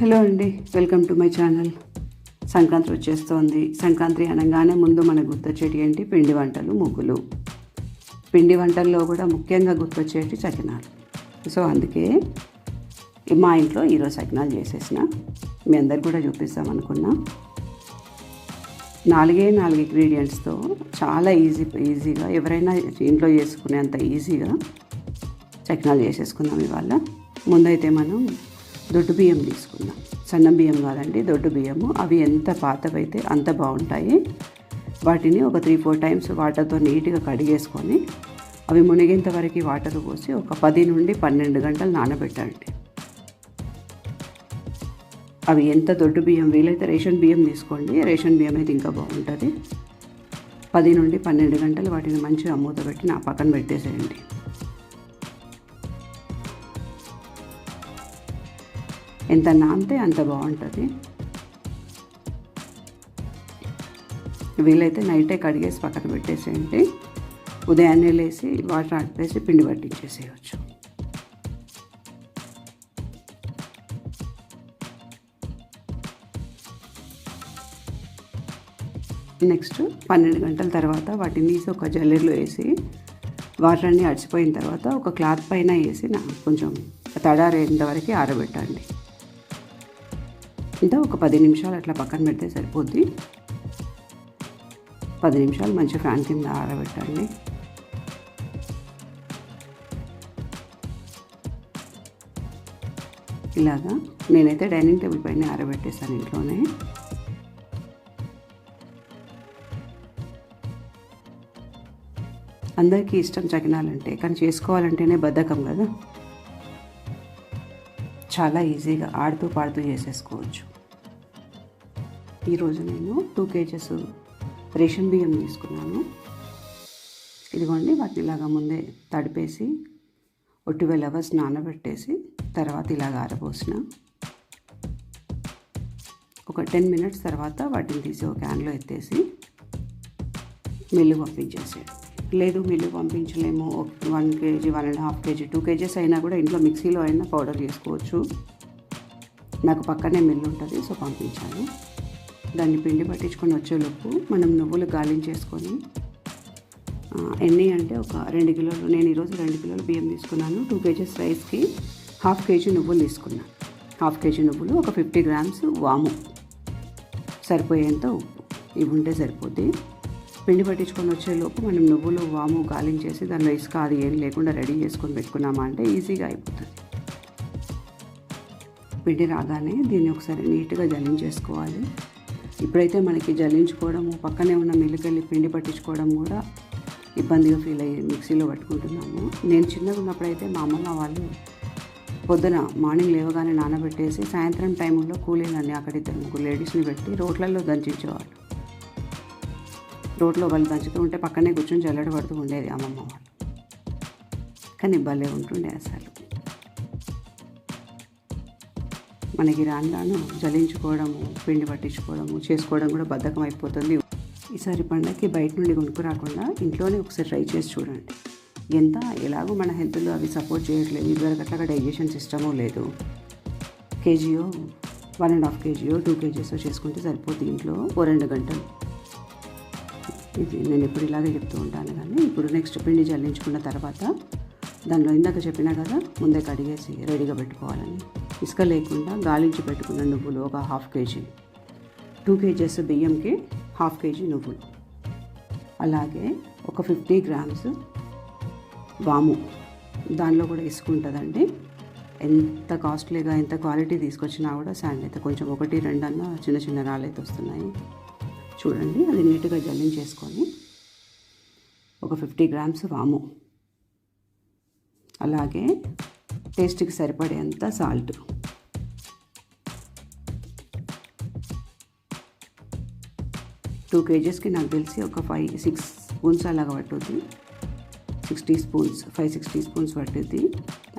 Hello అండి welcome to my channel. Sankranti వచ్చేస్తోంది. సంక్రాంతి అనగానే ముందు మనకు గుర్తొచ్చేటి ఏంటి? పిండి వంటలు ముగ్గులు. పిండి వంటల్లో కూడా ముఖ్యంగా గుర్తొచ్చేటి సకినాలు. సో అందుకే మా ఇంట్లో ఈరోజు సకినాలు చేసేసిన. మీ అందరు కూడా చూపిస్తాం అనుకున్నా. నాలుగే నాలుగు ఇంగ్రీడియంట్స్తో చాలా ఈజీ ఈజీగా ఎవరైనా ఇంట్లో చేసుకునేంత ఈజీగా చకినాలు చేసేసుకుందాం ఇవాళ. ముందైతే మనం దొడ్డు బియ్యం తీసుకుందాం. సన్న బియ్యం కాదండి దొడ్డు బియ్యము. అవి ఎంత పాతవైతే అంత బాగుంటాయి. వాటిని ఒక త్రీ ఫోర్ టైమ్స్ వాటర్తో నీట్గా కడిగేసుకొని అవి మునిగేంత వరకు వాటర్ పోసి ఒక పది నుండి పన్నెండు గంటలు నానబెట్టండి అవి ఎంత దొడ్డు బియ్యం వీలైతే రేషన్ బియ్యం తీసుకోండి. రేషన్ బియ్యం అయితే ఇంకా బాగుంటుంది. పది నుండి పన్నెండు గంటలు వాటిని మంచిగా మూత పెట్టి నా పక్కన పెట్టేసేయండి. ఎంత నానితే అంత బాగుంటుంది. వీలైతే నైటే కడిగేసి పక్కన పెట్టేసేయండి. ఉదయాన్నే లేసి వాటర్ ఆడిపేసి పిండి పట్టించేసేయచ్చు. నెక్స్ట్ పన్నెండు గంటల తర్వాత వాటిని తీసి ఒక జల్లెడలో వేసి వాటర్ అన్నీ అడిచిపోయిన తర్వాత ఒక క్లాత్ పైన వేసి కొంచెం తడారేంత వరకు ఆరబెట్టండి. ఇంత ఒక పది నిమిషాలు అట్లా పక్కన పెడితే సరిపోద్ది. పది నిమిషాలు మంచి ఫ్యాన్ కింద ఆరబెట్టండి. ఇలాగా నేనైతే డైనింగ్ టేబుల్ పైన ఆరబెట్టేసాను ఇంట్లోనే. అందరికీ ఇష్టం చకినాలంటే కానీ చేసుకోవాలంటేనే బద్ధకం కదా. చాలా ఈజీగా ఆడుతూ పాడుతూ చేసేసుకోవచ్చు. ఈరోజు నేను టూ కేజెస్ రేషన్ బియ్యం తీసుకున్నాను. ఇదిగోండి వాటిని ఇలాగా ముందే తడిపేసి ఒక ట్వెల్వ్ అవర్స్ నానబెట్టేసి తర్వాత ఇలాగ ఆరబోసిన. ఒక టెన్ మినిట్స్ తర్వాత వాటిని తీసి ఒక క్యాన్లో ఎత్తేసి మిల్లు పంపించేసాడు లేదు మిల్లు పంపించలేము. One KG one and half KG two KGs అయినా కూడా ఇంట్లో మిక్సీలో అయినా పౌడర్ చేసుకోవచ్చు. నాకు పక్కనే మిల్లు ఉంటుంది సో పంపించాను. దాన్ని పిండి పట్టించుకొని వచ్చేలోపు మనం నువ్వులు గాలించేసుకొని ఎన్ని అంటే ఒక రెండు కిలోలు నేను ఈరోజు రెండు కిలోలు బియ్యం తీసుకున్నాను. టూ కేజీస్ రైస్కి హాఫ్ కేజీ నువ్వులు తీసుకున్నాను. హాఫ్ కేజీ నువ్వులు ఒక ఫిఫ్టీ గ్రామ్స్ వాము. సరిపోయేంత ఉప్పు. ఇవి ఉంటే సరిపోద్ది. పిండి పట్టించుకొని వచ్చేలోపు మనం నువ్వులు వాము గాలించేసి దానిలో ఇసుక అది ఏం లేకుండా రెడీ చేసుకొని పెట్టుకున్నామా అంటే ఈజీగా అయిపోతుంది. పిండి రాగానే దీన్ని ఒకసారి నీట్గా జల్లించేసుకోవాలి. ఇప్పుడైతే మనకి జల్లించుకోవడము పక్కనే ఉన్న మిల్లుకెళ్ళి పిండి పట్టించుకోవడం కూడా ఇబ్బందిగా ఫీల్ అయ్యి మిక్సీలో పట్టుకుంటున్నాము. నేను చిన్నగా ఉన్నప్పుడైతే మా అమ్మమ్మ వాళ్ళు పొద్దున మార్నింగ్ లేవగానే నానబెట్టేసి సాయంత్రం టైంలో కూలీలన్నీ అక్కడ ఇద్దరు ముగ్గురు లేడీస్ని పెట్టి రోట్లలో దంచేవాళ్ళు రోడ్లో వాళ్ళు దంచుతూ ఉంటే పక్కనే కూర్చొని జల్లడ పడుతూ ఉండేది అమ్మమ్మ వాళ్ళు. కానీ భలే ఉంటుండే అసలు. మనకి రాను రాను జలించుకోవడము పిండి పట్టించుకోవడము చేసుకోవడం కూడా బద్ధకం అయిపోతుంది. ఈసారి పండగకి బయట నుండి కొనుక్కు రాకుండా ఇంట్లోనే ఒకసారి ట్రై చేసి చూడండి. ఎంత ఎలాగో మన హెల్త్లో అవి సపోర్ట్ చేయట్లేదు. ఇదివరకు అట్లాగా డైజెషన్ సిస్టము లేదు. కేజీయో వన్ అండ్ హాఫ్ కేజీయో టూ కేజీస్ చేసుకుంటే సరిపోతుంది ఇంట్లో ఓ రెండు గంటలు. ఇది నేను ఎప్పుడు ఇలాగే చెప్తూ ఉంటాను కానీ ఇప్పుడు నెక్స్ట్ పిండి జల్లించుకున్న తర్వాత దానిలో ఇందాక చెప్పినా కదా ముందే కడిగేసి రెడీగా పెట్టుకోవాలని. ఇసుక లేకుండా గాలించి పెట్టుకున్న నువ్వులు ఒక హాఫ్ కేజీ టూ కేజెస్ బియ్యంకి హాఫ్ కేజీ నువ్వులు. అలాగే ఒక ఫిఫ్టీ గ్రామ్స్ వాము. దానిలో కూడా ఇసుక ఉంటుందండి. ఎంత కాస్ట్లీగా ఎంత క్వాలిటీ తీసుకొచ్చినా కూడా శాండ్ అయితే కొంచెం ఒకటి రెండన్నా చిన్న చిన్న రాళ్ళు అయితే వస్తున్నాయి. చూడండి అది నీట్గా జల్లించేసుకొని ఒక ఫిఫ్టీ గ్రామ్స్ వాము. అలాగే టేస్ట్కి సరిపడేంత సాల్ట్. టూ కేజెస్కి నాకు తెలిసి ఒక ఫైవ్ సిక్స్ స్పూన్స్ అలాగా పట్టుద్ది. Six teaspoons five six teaspoons పట్టుద్ది.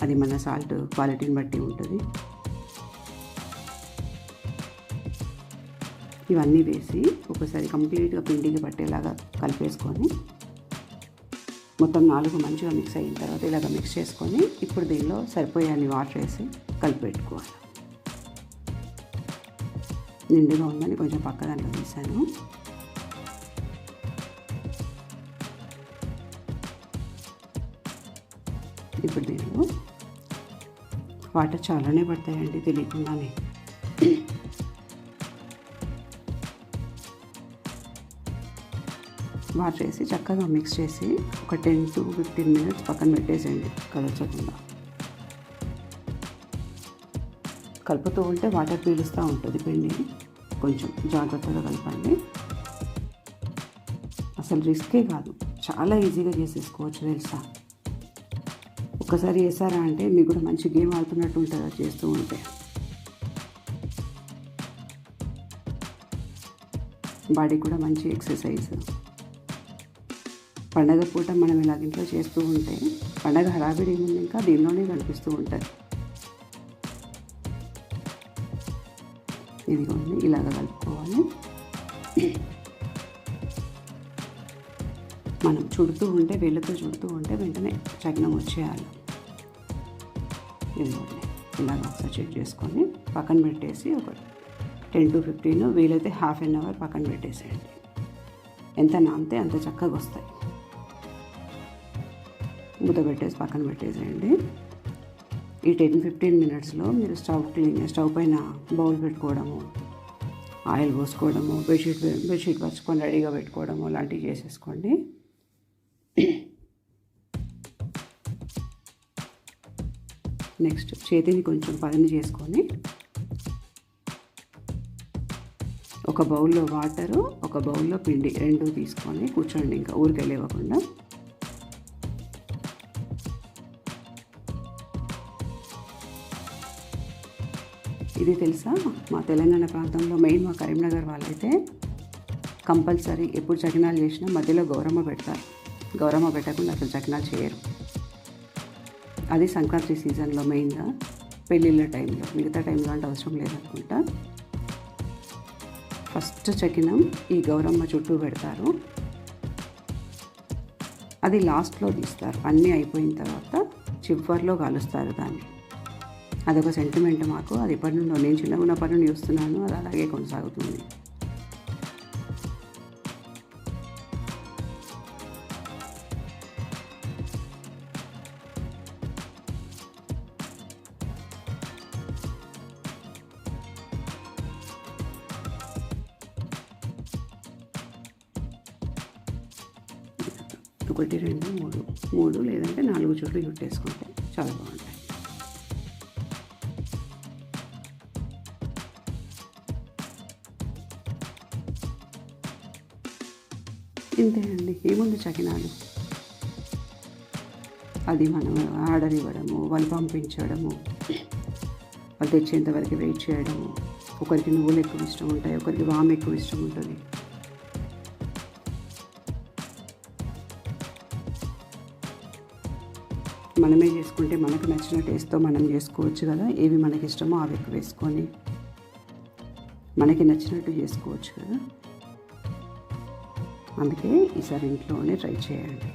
అది మన సాల్ట్ క్వాలిటీని బట్టి ఉంటుంది. ఇవన్నీ వేసి ఒకసారి కంప్లీట్గా పిండికి పట్టేలాగా కలిపేసుకొని మొత్తం నాలుగు మంచిగా మిక్స్ అయిన తర్వాత ఇలాగ మిక్స్ చేసుకొని ఇప్పుడు దీనిలో సరిపోయేన్ని వాటర్ వేసి కలిపెట్టుకోవాలి నిండుగా ఉందని కొంచెం పక్క దాంట్లో తీసాను. ఇప్పుడు దీనిలో వాటర్ చాలానే పడతాయండి తెలియకుండానే. వాటర్ చేసి చక్కగా మిక్స్ చేసి ఒక టెన్ టు ఫిఫ్టీన్ మినిట్స్ పక్కన పెట్టేసేయండి కలచకుండా కలుపుతూ ఉంటే వాటర్ పీలుస్తూ ఉంటుంది పిండి. కొంచెం జాగ్రత్తగా కలపండి. అసలు రిస్కే కాదు. చాలా ఈజీగా చేసేసుకోవచ్చు తెలుసా? ఒక్కసారి వేసారా అంటే మీకు కూడా మంచి గేమ్ ఆడుతున్నట్టు ఉంటుంది అది చేస్తూ ఉంటే. బాడీ కూడా మంచి ఎక్సర్సైజ్ పండగ పూట మనం ఇలా ఇంట్లో చేస్తూ ఉంటే పండగ హడావిడి ముందు ఇంకా దీనిలోనే కనిపిస్తూ ఉంటుంది. ఇదిగోండి ఇలాగ కలుపుకోవాలి. మనం చుడుతూ ఉంటే వేళ్ళతో చుడుతూ ఉంటే వెంటనే చగ్నం వచ్చేయాలి. ఇదిగోండి ఇలాగ ఒకసారి చెక్ చేసుకొని పక్కన పెట్టేసి ఒక టెన్ టు ఫిఫ్టీన్ వీలైతే హాఫ్ అన్ అవర్ పక్కన పెట్టేసేయండి. ఎంత నామితే అంత చక్కగా వస్తాయి. మూత పెట్టేసి పక్కన పెట్టేసేయండి. ఈ టెన్ ఫిఫ్టీన్ మినిట్స్లో మీరు స్టవ్ క్లీన్ స్టవ్ పైన బౌల్ పెట్టుకోవడము ఆయిల్ పోసుకోవడము బెడ్షీట్ బెడ్షీట్ పరుచుకొని రెడీగా పెట్టుకోవడము లాంటివి చేసేసుకోండి. నెక్స్ట్ చేతిని కొంచెం పదిని చేసుకొని ఒక బౌల్లో వాటరు ఒక బౌల్లో పిండి రెండు తీసుకొని కూర్చోండి ఇంకా ఊరికే లేవకుండా. ఇది తెలుసా? మా తెలంగాణ ప్రాంతంలో మెయిన్ మా కరీంనగర్ వాళ్ళైతే కంపల్సరీ ఎప్పుడు చకినాలు చేసినా మధ్యలో గౌరమ్మ పెడతారు. గౌరమ్మ పెట్టకుండా అసలు చకినాలు చేయరు. అది సంక్రాంతి సీజన్లో మెయిన్గా పెళ్ళిళ్ళ టైంలో మిగతా టైంలో అంటే అవసరం లేదనుకుంటా. ఫస్ట్ చకినం ఈ గౌరమ్మ చుట్టూ పెడతారు. అది లాస్ట్లో తీస్తారు. అన్నీ అయిపోయిన తర్వాత చివరిలో కాలుస్తారు దాన్ని. అదొక సెంటిమెంట్ మాకు. అది ఇప్పటి నుండి నేను చిన్నగా ఉన్నప్పటి నుండి చూస్తున్నాను. అది అలాగే కొనసాగుతుంది. ఒకటి రెండు మూడు. మూడు లేదంటే నాలుగు చుట్లు చుట్టేసుకుంటే చాలా బాగుంటుంది. ఇంతే అండి ఏముంది చకినాలు? అది మనం ఆర్డర్ ఇవ్వడము వాళ్ళు పంపించడము వాళ్ళు తెచ్చేంత వరకు వెయిట్ చేయడము. ఒకరికి నువ్వులు ఎక్కువ ఇష్టం ఉంటాయి ఒకరికి వామ్ ఎక్కువ ఇష్టం ఉంటుంది. మనమే చేసుకుంటే మనకు నచ్చిన టేస్ట్తో మనం చేసుకోవచ్చు కదా ఏవి మనకి ఇష్టమో అవి ఎక్కువ వేసుకొని మనకి నచ్చినట్టు చేసుకోవచ్చు కదా. అందుకే ఈసారి ఇంట్లోనే ట్రై చేయండి.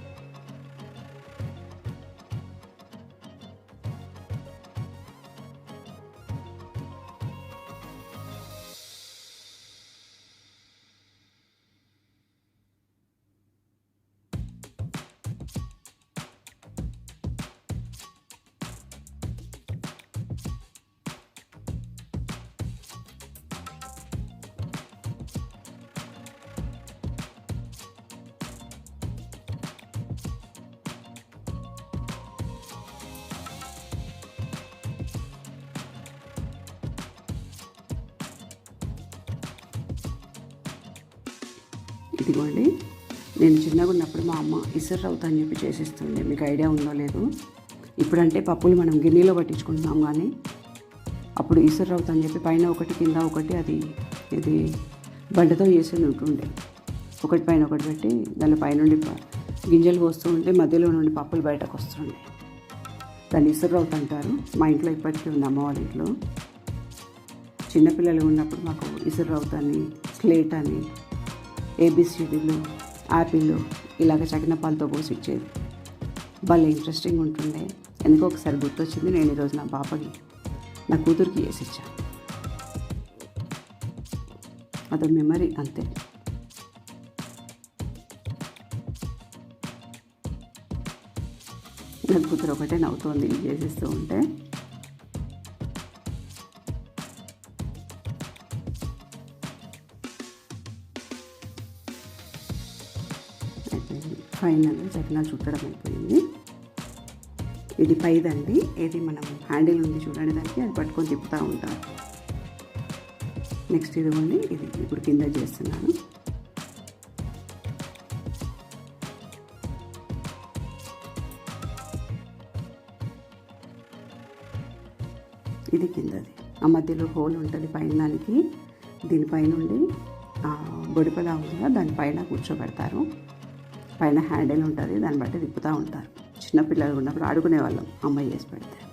ఇదిగోండి. నేను చిన్నగా ఉన్నప్పుడు మా అమ్మ ఇసరు అని చెప్పి చేసిస్తుండే. మీకు ఐడియా ఉందో లేదు. ఇప్పుడంటే పప్పులు మనం గిన్నెలో పట్టించుకుంటున్నాం కానీ అప్పుడు ఇసరు అని చెప్పి పైన ఒకటి కింద ఒకటి అది ఇది బండతో వేసి ఉంటుండే. ఒకటి పైన ఒకటి పెట్టి దాని పైనుండి గింజలు పోస్తూ ఉంటే మధ్యలో నుండి పప్పులు బయటకు వస్తుండే. దాన్ని ఇసురు అంటారు. మా ఇంట్లో ఇప్పటికీ ఉంది అమ్మ వాళ్ళ ఇంట్లో. చిన్నపిల్లలు ఉన్నప్పుడు మాకు ఇసురు అని స్లేట్ అని ఏబిసిడీలు యాపిల్ ఇలాగ చకిన పాలతో పోసి ఇచ్చేది భలే ఇంట్రెస్టింగ్ ఉంటుండే. ఎందుకో ఒకసారి గుర్తొచ్చింది నేను ఈరోజు నా పాపకి నా కూతురికి వేసి ఇచ్చాను అదో మెమరీ అంతే. నా కూతురు ఒకటే నవ్వుతోంది ఇది చేసేస్తూ ఉంటే. ఫైనల్గా చకినాలు చుట్టడం అయిపోయింది. ఇది పైదండి. ఇది మనం హ్యాండిల్ ఉంది చూడండి దానికి. అది పట్టుకొని తిప్పుతూ ఉంటాం నెక్స్ట్ ఇదిగోండి. ఇది ఇప్పుడు కింద చేస్తున్నాను. ఇది కిందది. ఆ మధ్యలో హోల్ ఉంటుంది పైన దానికి. దీనిపైన ఉండి బొడిపలా ఉంది? దానిపైన కూర్చోబెడతారు. పైన హ్యాండిల్ ఉంటుంది. దాన్ని బట్టి తిప్పుతూ ఉంటారు. చిన్నపిల్లలు ఉన్నప్పుడు ఆడుకునే వాళ్ళం అమ్మాయి చేసి పెడితే.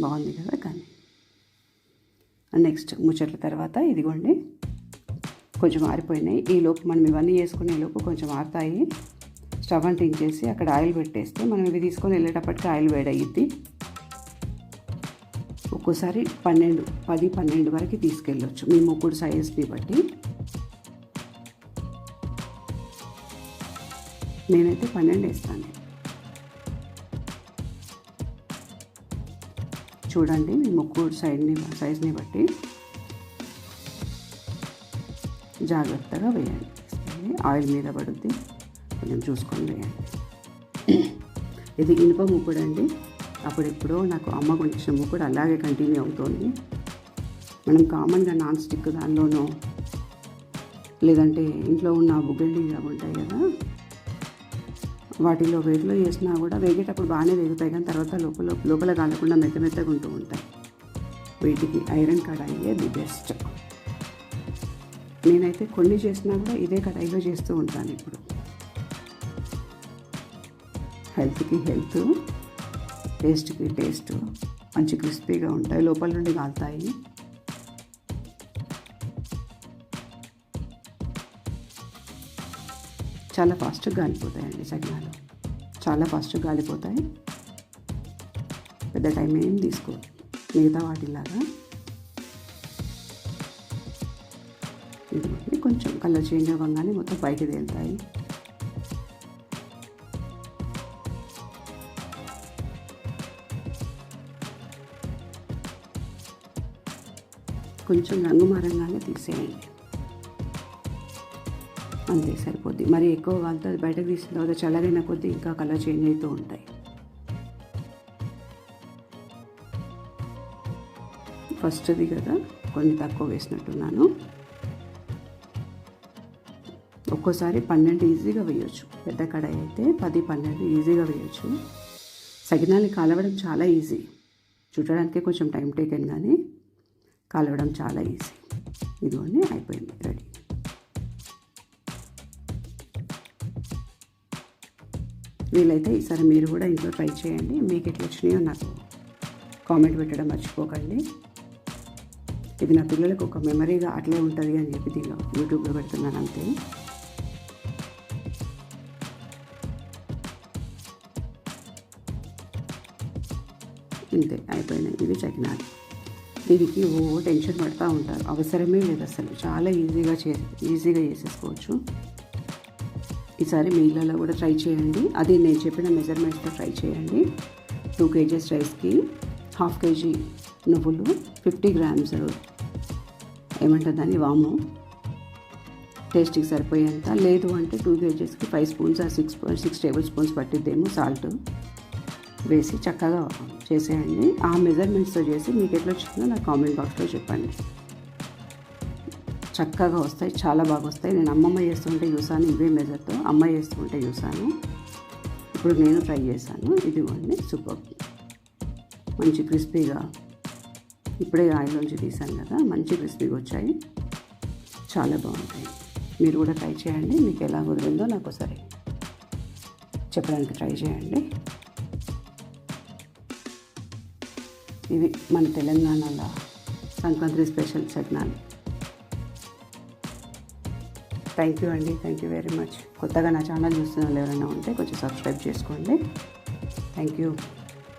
బాగుంది కదా కానీ. నెక్స్ట్ ముచ్చట్ల తర్వాత ఇదిగోండి. కొంచెం ఆరిపోయినాయి. ఈ లోపు మనం ఇవన్నీ వేసుకునే లోపు కొంచెం ఆరుతాయి. స్టవ్ అంటించేసి అక్కడ ఆయిల్ పెట్టేస్తే మనం ఇవి తీసుకొని వెళ్ళేటప్పటికి ఆయిల్ వేడయ్యిద్ది. ఒక్కోసారి పన్నెండు పది పన్నెండు వరకు తీసుకెళ్ళొచ్చు. మీ ముగ్గురు సైజ్ని బట్టి. నేనైతే పన్నెండు వేస్తాను. చూడండి మీ ముక్కు సైడ్ని సైజ్ని బట్టి. జాగ్రత్తగా వేయండి. ఆయిల్ మీద పడుద్ది. కొంచెం చూసుకొని వేయండి. ఇది ఇనుప ముక్కుడు అండి అప్పుడెప్పుడో నాకు అమ్మ కొంచెం ముక్కుడు అలాగే కంటిన్యూ అవుతోంది. మనం కామన్గా నాన్ స్టిక్ దానిలోనో లేదంటే ఇంట్లో ఉన్న బుగ్గలు ఉంటాయి కదా వాటిలో వేడిలో వేసినా కూడా వేగేటప్పుడు బాగానే వేగుతాయి కానీ తర్వాత లోపల లోపల కాలకుండా మెత్త మెత్తగా ఉంటూ ఉంటాయి. వీటికి ఐరన్ కడాయి ది బెస్ట్. నేనైతే కొన్ని చేసినా కూడా ఇదే కడాయిలో చేస్తూ ఉంటాను ఇప్పుడు. హెల్త్కి హెల్త్ టేస్ట్కి టేస్ట్ మంచి క్రిస్పీగా ఉంటాయి. లోపల నుండి కాలుతాయి చాలా ఫాస్ట్గా గాలిపోతాయండి సగ్నాలు చాలా ఫాస్ట్గా గాలిపోతాయి. పెద్ద టైం ఏం తీసుకో మిగతా వాటిలాగా. ఇది కొంచెం కలర్ చేంజ్ అవ్వగానే మొత్తం పైకి తేలుతాయి. కొంచెం రంగు మారంగానే తీసేయండి. అంతే సరిపోద్ది. మరి ఎక్కువ వాళ్ళతో అది బయటకు తీసిన తర్వాత చల్లగైన కొద్దీ ఇంకా కలర్ చేంజ్ అవుతూ ఉంటాయి. ఫస్ట్ది కదా కొన్ని తక్కువ వేసినట్టున్నాను. ఒక్కోసారి పన్నెండు ఈజీగా వేయొచ్చు. పెద్ద కడాయి అయితే పది పన్నెండు ఈజీగా వేయొచ్చు. సగినాలు కాలవడం చాలా ఈజీ. చుట్టడానికి కొంచెం టైం టేకెన్ కానీ కాలవడం చాలా ఈజీ. ఇదిగోండి అయిపోయింది. రెడీ. వీలైతే ఈసారి మీరు కూడా ఇంట్లో ట్రై చేయండి. మీకు ఎట్లా వచ్చినాయో నాకు కామెంట్ పెట్టడం మర్చిపోకండి. ఇది నా పిల్లలకు ఒక మెమరీగా అట్లే ఉంటుంది అని చెప్పి దీనిలో యూట్యూబ్లో పెడుతున్నాను అంతే. ఇంతే అయిపోయినాయి. ఇవి చకినాలు. దీనికి ఓ టెన్షన్ పడుతూ ఉంటారు. అవసరమే లేదు అసలు. చాలా ఈజీగా చే ఈజీగా చేసేసుకోవచ్చు. ఈసారి మీ ఇళ్ళలో కూడా ట్రై చేయండి. అది నేను చెప్పిన మెజర్మెంట్స్తో ట్రై చేయండి. టూ కేజీస్ రైస్కి హాఫ్ కేజీ నువ్వులు ఫిఫ్టీ గ్రామ్స్ ఏమంటారు దాన్ని వాము. టేస్ట్కి సరిపోయేంత. లేదు అంటే టూ కేజీస్కి ఫైవ్ స్పూన్స్ ఆ సిక్స్ సిక్స్ టేబుల్ స్పూన్స్ పట్టిద్దేమో సాల్ట్ వేసి చక్కగా చేసేయండి. ఆ మెజర్మెంట్స్తో చేసి మీకు ఎట్లా వచ్చిందో నాకు కామెంట్ బాక్స్లో చెప్పండి. చక్కగా వస్తాయి చాలా బాగా వస్తాయి. నేను అమ్మమ్మ చేస్తుంటే చూసాను ఇవే మెజర్తో అమ్మ చేస్తుంటే చూసాను. ఇప్పుడు నేను ట్రై చేశాను. ఇదిగోండి సూపర్. మంచి క్రిస్పీగా. ఇప్పుడే ఆయిల్లోంచి తీసాను కదా మంచి క్రిస్పీగా వచ్చాయి. చాలా బాగుంటాయి. మీరు కూడా ట్రై చేయండి. మీకు ఎలా కుదిరిందో నాకు ఒకసారి చెప్పడానికి ట్రై చేయండి. ఇవి మన తెలంగాణలో సంక్రాంతి స్పెషల్ చట్నాలు. థ్యాంక్ యూ అండి థ్యాంక్ యూ వెరీ మచ్ కొత్తగా నా ఛానల్ చూస్తున్న వాళ్ళు ఎవరైనా ఉంటే కొంచెం సబ్స్క్రైబ్ చేసుకోండి. Thank you